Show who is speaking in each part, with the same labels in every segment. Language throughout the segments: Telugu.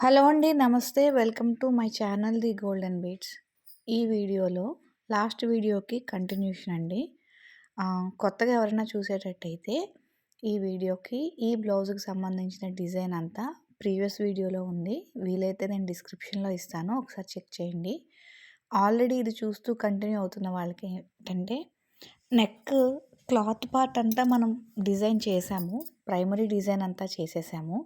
Speaker 1: హలో అండి నమస్తే. Welcome to my channel the golden beats ఈ వీడియోలో లాస్ట్ వీడియోకి కంటిన్యూషన్ అండి. కొత్తగా ఎవరైనా చూసేటట్టయితే ఈ వీడియోకి ఈ బ్లౌజ్కి సంబంధించిన డిజైన్ అంతా ప్రీవియస్ వీడియోలో ఉంది. వీలైతే నేను డిస్క్రిప్షన్లో ఇస్తాను. ఒకసారి చెక్ చేయండి. ఆల్రెడీ ఇది చూస్తూ కంటిన్యూ అవుతున్న వాళ్ళకి ఏంటంటే నెక్ క్లాత్ పార్ట్ అంతా మనం డిజైన్ చేసాము. ప్రైమరీ డిజైన్ అంతా చేసేసాము.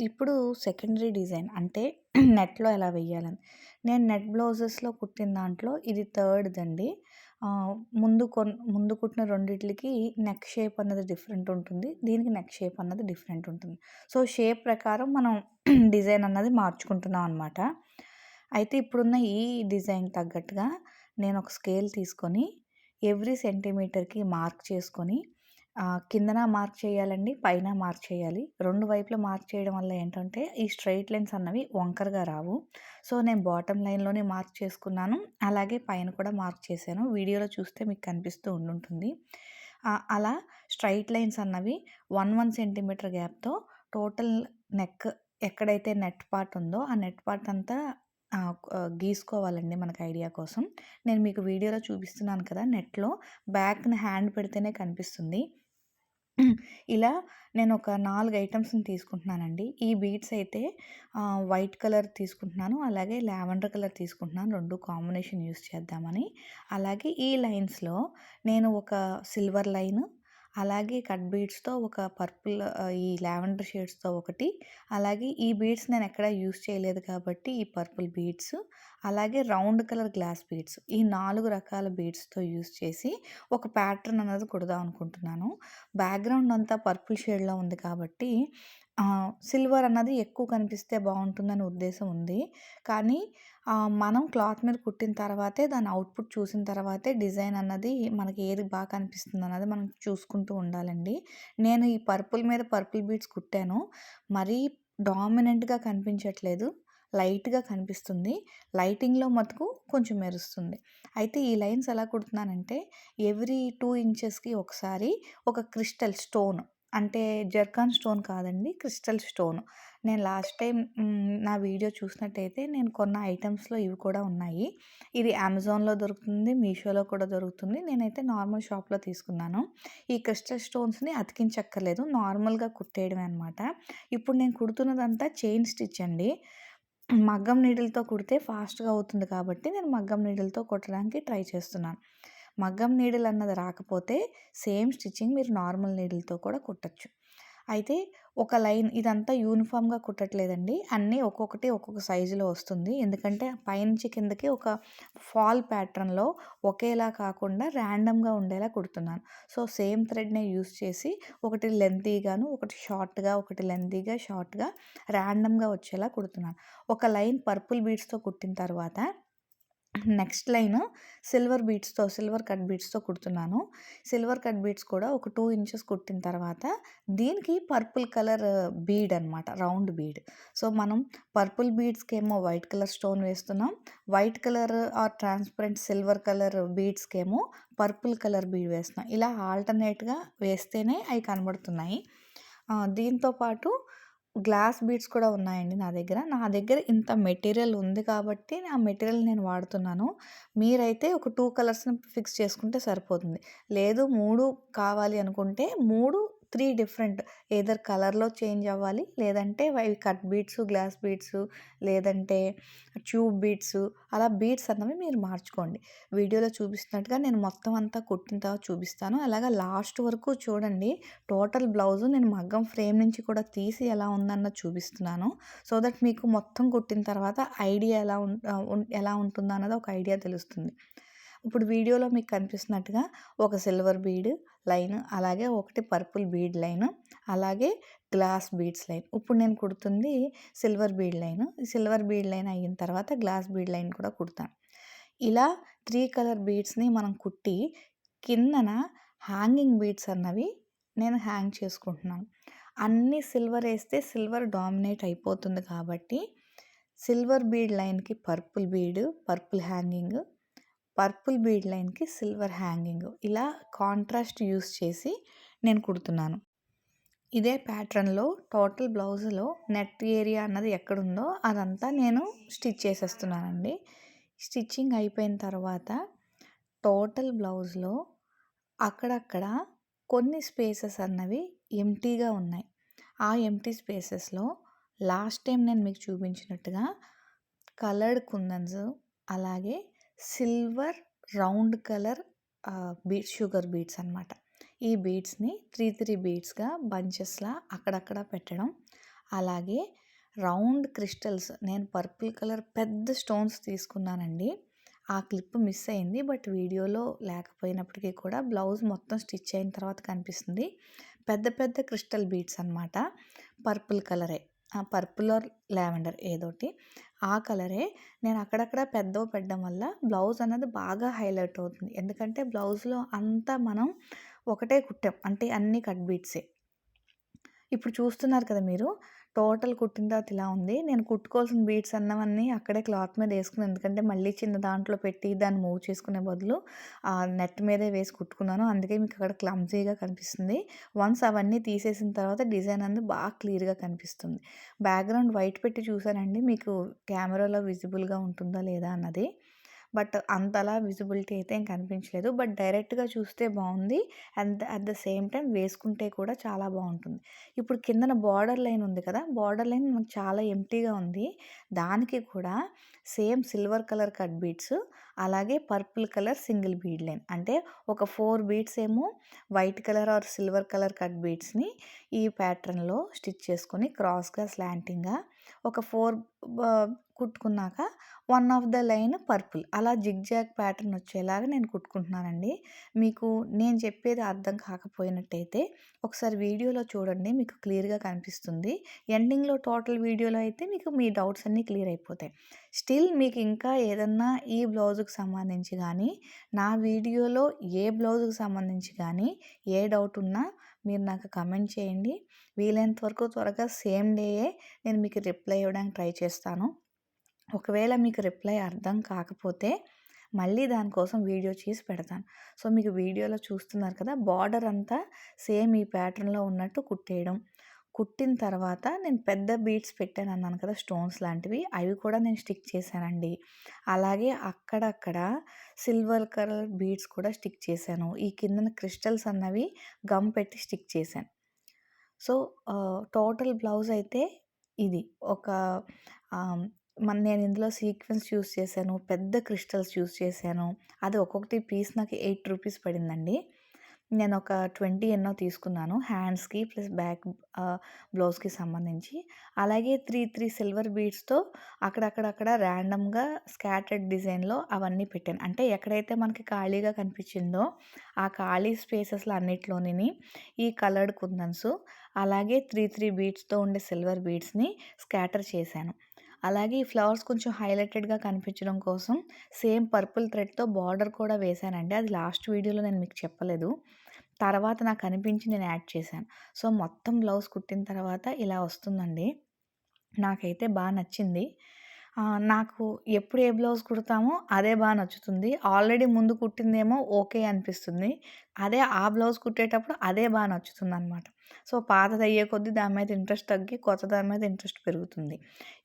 Speaker 1: ఇప్పుడు సెకండరీ డిజైన్ అంటే నెట్లో ఎలా వెయ్యాలని. నేను నెట్ బ్లౌజెస్లో కుట్టిన దాంట్లో ఇది థర్డ్ అండి. ముందు కొన్ ముందు కుట్టిన రెండిట్లకి నెక్ షేప్ అన్నది డిఫరెంట్ ఉంటుంది. దీనికి నెక్ షేప్ అన్నది డిఫరెంట్ ఉంటుంది. సో షేప్ ప్రకారం మనం డిజైన్ అన్నది మార్చుకుంటున్నాం అనమాట అయితే ఇప్పుడున్న ఈ డిజైన్ తగ్గట్టుగా నేను ఒక స్కేల్ తీసుకొని ఎవ్రీ సెంటీమీటర్కి మార్క్ చేసుకొని కిందన మార్క్ చేయాలండి పైన మార్క్ చేయాలి. రెండు వైపులా మార్క్ చేయడం వల్ల ఏంటంటే ఈ స్ట్రైట్ లైన్స్ అన్నవి వంకరగా రావు. సో నేను బాటమ్ లైన్లోనే మార్క్ చేసుకున్నాను. అలాగే పైన కూడా మార్క్ చేశాను. వీడియోలో చూస్తే మీకు కనిపిస్తూ ఉండుంటుంది. అలా స్ట్రైట్ లైన్స్ అన్నవి వన్ వన్ సెంటీమీటర్ గ్యాప్తో టోటల్ నెక్ ఎక్కడైతే నెట్ పార్ట్ ఉందో ఆ నెట్ పార్ట్ అంతా గీసుకోవాలండి మనకు ఐడియా కోసం. నేను మీకు వీడియోలో చూపిస్తున్నాను కదా నెట్లో బ్యాక్ని హ్యాండ్ పెడితేనే కనిపిస్తుంది. ఇలా నేను ఒక నాలుగు ఐటమ్స్ని తీసుకుంటున్నానండి. ఈ బీట్స్ అయితే వైట్ కలర్ తీసుకుంటున్నాను. అలాగే లావెండర్ కలర్ తీసుకుంటున్నాను. రెండు కాంబినేషన్ యూస్ చేద్దామని. అలాగే ఈ లైన్స్లో నేను ఒక సిల్వర్ లైన్ అలాగే కట్ బీడ్స్తో ఒక పర్పుల్ ఈ లావెండర్ షేడ్స్తో ఒకటి. అలాగే ఈ బీడ్స్ నేను ఎక్కడ యూస్ చేయలేదు కాబట్టి ఈ పర్పుల్ బీడ్స్. అలాగే రౌండ్ కలర్ గ్లాస్ బీడ్స్ ఈ నాలుగు రకాల బీడ్స్తో యూస్ చేసి ఒక ప్యాటర్న్ అనేది కుడదాం అనుకుంటున్నాను. బ్యాక్గ్రౌండ్ అంతా పర్పుల్ షేడ్లో ఉంది కాబట్టి సిల్వర్ అన్నది ఎక్కువ కనిపిస్తే బాగుంటుందని ఉద్దేశం ఉంది. కానీ మనం క్లాత్ మీద కుట్టిన తర్వాతే దాని అవుట్పుట్ చూసిన తర్వాతే డిజైన్ అన్నది మనకి ఏది బాగా కనిపిస్తుంది అన్నది మనం చూసుకుంటూ ఉండాలండి. నేను ఈ పర్పుల్ మీద పర్పుల్ బీడ్స్ కుట్టాను. మరీ డామినెంట్గా కనిపించట్లేదు. లైట్గా కనిపిస్తుంది. లైటింగ్లో మటుకు కొంచెం మెరుస్తుంది. అయితే ఈ లైన్స్ ఎలా కుడుతున్నానంటే ఎవ్రీ టూ ఇంచెస్కి ఒకసారి ఒక క్రిస్టల్ స్టోన్ అంటే జర్కాన్ స్టోన్ కాదండి క్రిస్టల్ స్టోన్. నేను లాస్ట్ టైం నా వీడియో చూసినట్టయితే నేను కొన్న ఐటమ్స్లో ఇవి కూడా ఉన్నాయి. ఇది అమెజాన్లో దొరుకుతుంది మీషోలో కూడా దొరుకుతుంది. నేనైతే నార్మల్ షాప్లో తీసుకున్నాను. ఈ క్రిస్టల్ స్టోన్స్ని అతికించక్కర్లేదు నార్మల్గా కుట్టేయడమే అనమాట ఇప్పుడు నేను కుడుతున్నదంతా చైన్ స్టిచ్ అండి. మగ్గం నీడిల్తో కుడితే ఫాస్ట్గా అవుతుంది కాబట్టి నేను మగ్గం నీడిల్తో కుట్టడానికి ట్రై చేస్తున్నాను. మగ్గం నీడిల్ అన్నది రాకపోతే సేమ్ స్టిచ్చింగ్ మీరు నార్మల్ నీడిల్తో కూడా కుట్టచ్చు. అయితే ఒక లైన్ ఇదంతా యూనిఫామ్గా కుట్టట్లేదండి. అన్నీ ఒక్కొక్కటి ఒక్కొక్క సైజులో వస్తుంది. ఎందుకంటే పైనుంచి కిందకి ఒక ఫాల్ ప్యాటర్న్లో ఒకేలా కాకుండా ర్యాండమ్గా ఉండేలా కుడుతున్నాను. సో సేమ్ థ్రెడ్నే యూస్ చేసి ఒకటి లెంతీగాను ఒకటి షార్ట్గా ఒకటి లెంతీగా షార్ట్గా ర్యాండమ్గా వచ్చేలా కుడుతున్నాను. ఒక లైన్ పర్పుల్ బీడ్స్తో కుట్టిన తర్వాత నెక్స్ట్ లైన్ సిల్వర్ బీడ్స్తో సిల్వర్ కట్ బీడ్స్తో కుడుతున్నాను. సిల్వర్ కట్ బీడ్స్ కూడా ఒక టూ ఇంచెస్ కుట్టిన తర్వాత దీనికి పర్పుల్ కలర్ బీడ్ అనమాట రౌండ్ బీడ్. సో మనం పర్పుల్ బీడ్స్కి ఏమో వైట్ కలర్ స్టోన్ వేస్తున్నాం. White colour or transparent silver colour బీడ్స్కి ఏమో పర్పుల్ కలర్ బీడ్ వేస్తున్నాం. ఇలా ఆల్టర్నేట్గా వేస్తేనే అవి కనబడుతున్నాయి. దీంతోపాటు దీంతో పాటు గ్లాస్ బీడ్స్ కూడా ఉన్నాయండి నా దగ్గర. నా దగ్గర ఇంత మెటీరియల్ ఉంది కాబట్టి ఆ మెటీరియల్ నేను వాడుతున్నాను. మీరైతే ఒక టూ కలర్స్ని ఫిక్స్ చేసుకుంటే సరిపోతుంది. లేదు మూడు కావాలి అనుకుంటే మూడు త్రీ డిఫరెంట్. ఏదర్ కలర్లో చేంజ్ అవ్వాలి లేదంటే అవి కట్ బీడ్స్ గ్లాస్ బీడ్స్ లేదంటే ట్యూబ్ బీడ్స్ అలా బీడ్స్ అన్నవి మీరు మార్చుకోండి. వీడియోలో చూపిస్తున్నట్టుగా నేను మొత్తం అంతా కుట్టిన తర్వాత చూపిస్తాను. అలాగా లాస్ట్ వరకు చూడండి టోటల్ బ్లౌజ్ నేను మగ్గం ఫ్రేమ్ నుంచి కూడా తీసి ఎలా ఉందన్న చూపిస్తున్నాను. సో దట్ మీకు మొత్తం కుట్టిన తర్వాత ఐడియా ఎలా ఉం ఉం- ఎలా ఉంటుందో అన్నది ఒక ఐడియా తెలుస్తుంది. ఇప్పుడు వీడియోలో మీకు కనిపిస్తున్నట్టుగా ఒక సిల్వర్ బీడ్ లైన్ అలాగే ఒకటి పర్పుల్ బీడ్ లైన్ అలాగే గ్లాస్ బీడ్స్ లైన్. ఇప్పుడు నేను కుడుతుంది silver bead line. Silver bead line అయిన తర్వాత గ్లాస్ బీడ్ లైన్ కూడా కుడతాను. ఇలా త్రీ కలర్ బీడ్స్ని మనం కుట్టి కిందన హ్యాంగింగ్ బీడ్స్ అన్నవి నేను హ్యాంగ్ చేసుకుంటున్నాను. అన్ని సిల్వర్ వేస్తే సిల్వర్ డామినేట్ అయిపోతుంది కాబట్టి సిల్వర్ బీడ్ లైన్కి purple bead purple hanging purple bead లైన్కి సిల్వర్ హ్యాంగింగ్ ఇలా కాంట్రాస్ట్ యూస్ చేసి నేను కుడుతున్నాను ఇదే ప్యాటర్న్‌లో టోటల్ బ్లౌజ్‌లో నెట్ ఏరియా అన్నది ఎక్కడుందో అదంతా నేను స్టిచ్ చేసేస్తున్నానండి. స్టిచ్చింగ్ అయిపోయిన తర్వాత టోటల్ బ్లౌజ్‌లో అక్కడక్కడ కొన్ని స్పేసెస్ అన్నవి ఎంటీగా ఉన్నాయి. ఆ ఎంటీ స్పేసెస్‌లో లాస్ట్ టైం నేను మీకు చూపించినట్టుగా కలర్డ్ కుందన్స్ అలాగే silver round colour bead sugar beads అనమాట. ఈ బీడ్స్‌ని త్రీ త్రీ బీట్స్గా బంచెస్‌లా అక్కడక్కడ పెట్టడం. అలాగే రౌండ్ క్రిస్టల్స్ నేను పర్పుల్ కలర్ పెద్ద స్టోన్స్ తీసుకున్నానండి. ఆ క్లిప్ మిస్ అయింది. బట్ వీడియోలో లేకపోయినప్పటికీ కూడా బ్లౌజ్ మొత్తం స్టిచ్ అయిన తర్వాత కనిపిస్తుంది. పెద్ద పెద్ద క్రిస్టల్ బీడ్స్ అనమాట. పర్పుల్ కలరే. పర్పుల్ ఆర్ లావెండర్ ఏదోటి. ఆ కలరే నేను అక్కడక్కడ పెద్దవి పెట్టడం వల్ల బ్లౌజ్ అన్నది బాగా హైలైట్ అవుతుంది. ఎందుకంటే బ్లౌజ్‌లో అంతా మనం ఒకటే కుట్టాం. అంటే అన్ని కట్ బీట్సే ఇప్పుడు చూస్తున్నారు కదా మీరు. టోటల్ కుట్టిన తర్వాత ఇలా ఉంది. నేను కుట్టుకోవాల్సిన బీడ్స్ అన్నవన్నీ అక్కడే క్లాత్ మీద వేసుకున్నాను ఎందుకంటే మళ్ళీ చిన్న దాంట్లో పెట్టి దాన్ని మూవ్ చేసుకునే బదులు ఆ నెట్ మీదే వేసి కుట్టుకున్నాను. అందుకే మీకు అక్కడ క్లమ్జీగా కనిపిస్తుంది. వన్స్ అవన్నీ తీసేసిన తర్వాత డిజైన్ అనేది బాగా క్లియర్‌గా కనిపిస్తుంది. బ్యాక్‌గ్రౌండ్ వైట్ పెట్టి చూసానండి. మీకు కెమెరాలో విజిబుల్‌గా ఉంటుందా లేదా అన్నది. బట్ అంతలా విజిబిలిటీ అయితే ఏం కనిపించలేదు. బట్ డైరెక్ట్‌గా చూస్తే బాగుంది and at the same time వేసుకుంటే కూడా చాలా బాగుంటుంది ఇప్పుడు కిందన బార్డర్ లైన్ ఉంది కదా! బార్డర్ లైన్ మనకు చాలా ఎంటీగా ఉంది. దానికి కూడా same silver colour cut beads అలాగే purple colour single bead line. అంటే ఒక ఫోర్ బీడ్స్ ఏమో white colour or silver colour cut బీడ్స్‌ని ఈ ప్యాటర్న్‌లో స్టిచ్ చేసుకొని క్రాస్‌గా, స్లాంటింగ్‌గా ఒక four కుట్టుకున్నాక one of the line purple అలా జిగ్‌జాగ్ ప్యాటర్న్ వచ్చేలాగా నేను కుట్టుకుంటున్నానండి. మీకు నేను చెప్పేది అర్థం కాకపోయినట్టయితే ఒకసారి వీడియోలో చూడండి. మీకు క్లియర్‌గా కనిపిస్తుంది. ఎండింగ్‌లో టోటల్ వీడియోలో అయితే మీకు మీ డౌట్స్ అన్నీ క్లియర్ అయిపోతాయి. స్టిల్ మీకు ఇంకా ఏదన్నా ఈ బ్లౌజుకి సంబంధించి కానీ నా వీడియోలో ఏ బ్లౌజుకి సంబంధించి కానీ ఏ డౌట్ ఉన్నా మీరు నాకు కమెంట్ చేయండి. వీలైనంత వరకు త్వరగా సేమ్ డేయే నేను మీకు రిప్లై ఇవ్వడానికి ట్రై చేస్తాను. ఒకవేళ మీకు రిప్లై అర్థం కాకపోతే మళ్ళీ దానికోసం వీడియో చేసి పెడతాను. సో, మీకు వీడియోలో చూస్తున్నారు కదా! బార్డర్ అంతా సేమ్ ఈ ప్యాటర్న్‌లో ఉన్నట్టు కుట్టేయడం. కుట్టిన తర్వాత నేను పెద్ద బీడ్స్ పెట్టాను అన్నాను కదా! స్టోన్స్ లాంటివి. అవి కూడా నేను స్టిక్ చేశానండి. అలాగే అక్కడక్కడ సిల్వర్ కలర్ బీడ్స్ కూడా స్టిక్ చేశాను. ఈ కిందన క్రిస్టల్స్ అన్నవి గమ్ పెట్టి స్టిక్ చేశాను. సో, టోటల్ బ్లౌజ్ అయితే ఇది. ఒక మన నేను ఇందులో సీక్వెన్స్ యూస్ చేశాను. పెద్ద క్రిస్టల్స్ యూస్ చేశాను. అది ఒక్కొక్కటి పీస్ నాకు ఎయిట్ రూపీస్ పడిందండి. నేను ఒక 20 ఎన్నో తీసుకున్నాను. హ్యాండ్స్‌కి ప్లస్ బ్యాక్ బ్లౌజ్‌కి సంబంధించి. అలాగే 3, 3 సిల్వర్ బీడ్స్‌తో అక్కడక్కడక్కడ ర్యాండమ్‌గా స్కాటర్డ్ డిజైన్‌లో అవన్నీ పెట్టాను. అంటే ఎక్కడైతే మనకి ఖాళీగా కనిపించిందో ఆ ఖాళీ స్పేసెస్‌లో అన్నిట్లోని ఈ కలర్డ్ కుందన్స్ అలాగే 3, 3 బీడ్స్‌తో ఉండే సిల్వర్ బీడ్స్‌ని స్కాటర్ చేశాను. అలాగే ఈ ఫ్లవర్స్ కొంచెం హైలైటెడ్‌గా కనిపించడం కోసం సేమ్ పర్పుల్ థ్రెడ్‌తో బార్డర్ కూడా వేశానండి. అది లాస్ట్ వీడియోలో నేను మీకు చెప్పలేదు. తర్వాత నాకు అనిపించి నేను యాడ్ చేశాను. సో, మొత్తం బ్లౌజ్ కుట్టిన తర్వాత ఇలా వస్తుందండి. నాకైతే బాగా నచ్చింది. నాకు ఎప్పుడు ఏ బ్లౌజ్ కుడతామో అదే బాగా నచ్చుతుంది. ఆల్రెడీ ముందు కుట్టిందేమో ఓకే అనిపిస్తుంది. అదే ఆ బ్లౌజ్ కుట్టేటప్పుడు అదే బాగా నచ్చుతుంది అనమాట సో, పాతది అయ్యే కొద్దీ దాని మీద ఇంట్రెస్ట్ తగ్గి కొత్త దాని మీద ఇంట్రెస్ట్ పెరుగుతుంది.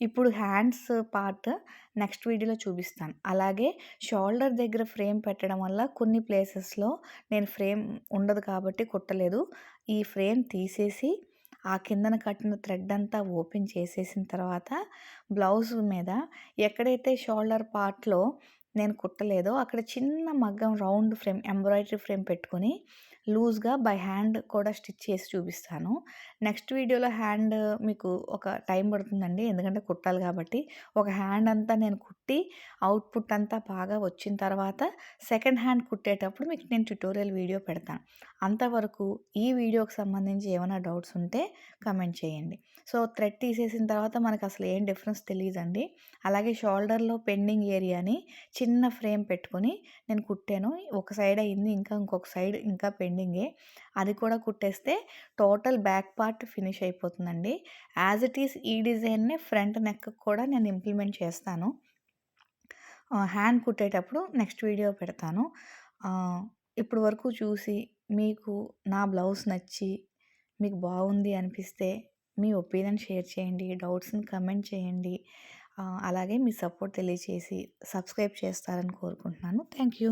Speaker 1: ఇప్పుడు హ్యాండ్స్ పార్ట్ నెక్స్ట్ వీడియోలో చూపిస్తాను. అలాగే షోల్డర్ దగ్గర ఫ్రేమ్ పెట్టడం వల్ల కొన్ని ప్లేసెస్‌లో నేను ఫ్రేమ్ ఉండదు కాబట్టి కుట్టలేదు. ఈ ఫ్రేమ్ తీసేసి ఆ కిందన కట్టిన థ్రెడ్ అంతా ఓపెన్ చేసేసిన తర్వాత బ్లౌజ్ మీద ఎక్కడైతే షోల్డర్ పార్ట్‌లో నేను కుట్టలేదో అక్కడ చిన్న మగ్గం రౌండ్ ఫ్రేమ్ ఎంబ్రాయిడరీ ఫ్రేమ్ పెట్టుకొని లూజ్‌గా బై హ్యాండ్ కూడా స్టిచ్ చేసి చూపిస్తాను. నెక్స్ట్ వీడియోలో హ్యాండ్ మీకు ఒక టైం పడుతుందండి. ఎందుకంటే కుట్టాలి కాబట్టి. ఒక హ్యాండ్ అంతా నేను కుట్టి అవుట్‌పుట్ అంతా బాగా వచ్చిన తర్వాత సెకండ్ హ్యాండ్ కుట్టేటప్పుడు మీకు నేను ట్యుటోరియల్ వీడియో పెడతాను. అంతవరకు ఈ వీడియోకి సంబంధించి ఏమైనా డౌట్స్ ఉంటే కమెంట్ చేయండి. సో, థ్రెడ్ తీసేసిన తర్వాత మనకు అసలు ఏం డిఫరెన్స్ తెలియదండి అలాగే షోల్డర్‌లో పెండింగ్ ఏరియాని చిన్న ఫ్రేమ్ పెట్టుకొని నేను కుట్టాను. ఒక సైడ్ అయింది. ఇంకా ఇంకొక సైడ్ ఇంకా పెండింగే. అది కూడా కుట్టేస్తే టోటల్ బ్యాక్ పార్ట్ ఫినిష్ అయిపోతుందండి. యాజ్ ఇట్ ఈస్ ఈ డిజైన్‌నే ఫ్రంట్ నెక్ కూడా నేను ఇంప్లిమెంట్ చేస్తాను. హ్యాండ్ కుట్టేటప్పుడు నెక్స్ట్ వీడియో పెడతాను. ఇప్పుడు వరకు చూసి మీకు నా బ్లౌజ్ నచ్చి మీకు బాగుంది అనిపిస్తే మీ ఒపీనియన్ షేర్ చేయండి డౌట్స్ని కమెంట్ చేయండి. అలాగే మీ సపోర్ట్ తెలియచేసి సబ్స్క్రైబ్ చేస్తారని కోరుకుంటున్నాను. Thank you.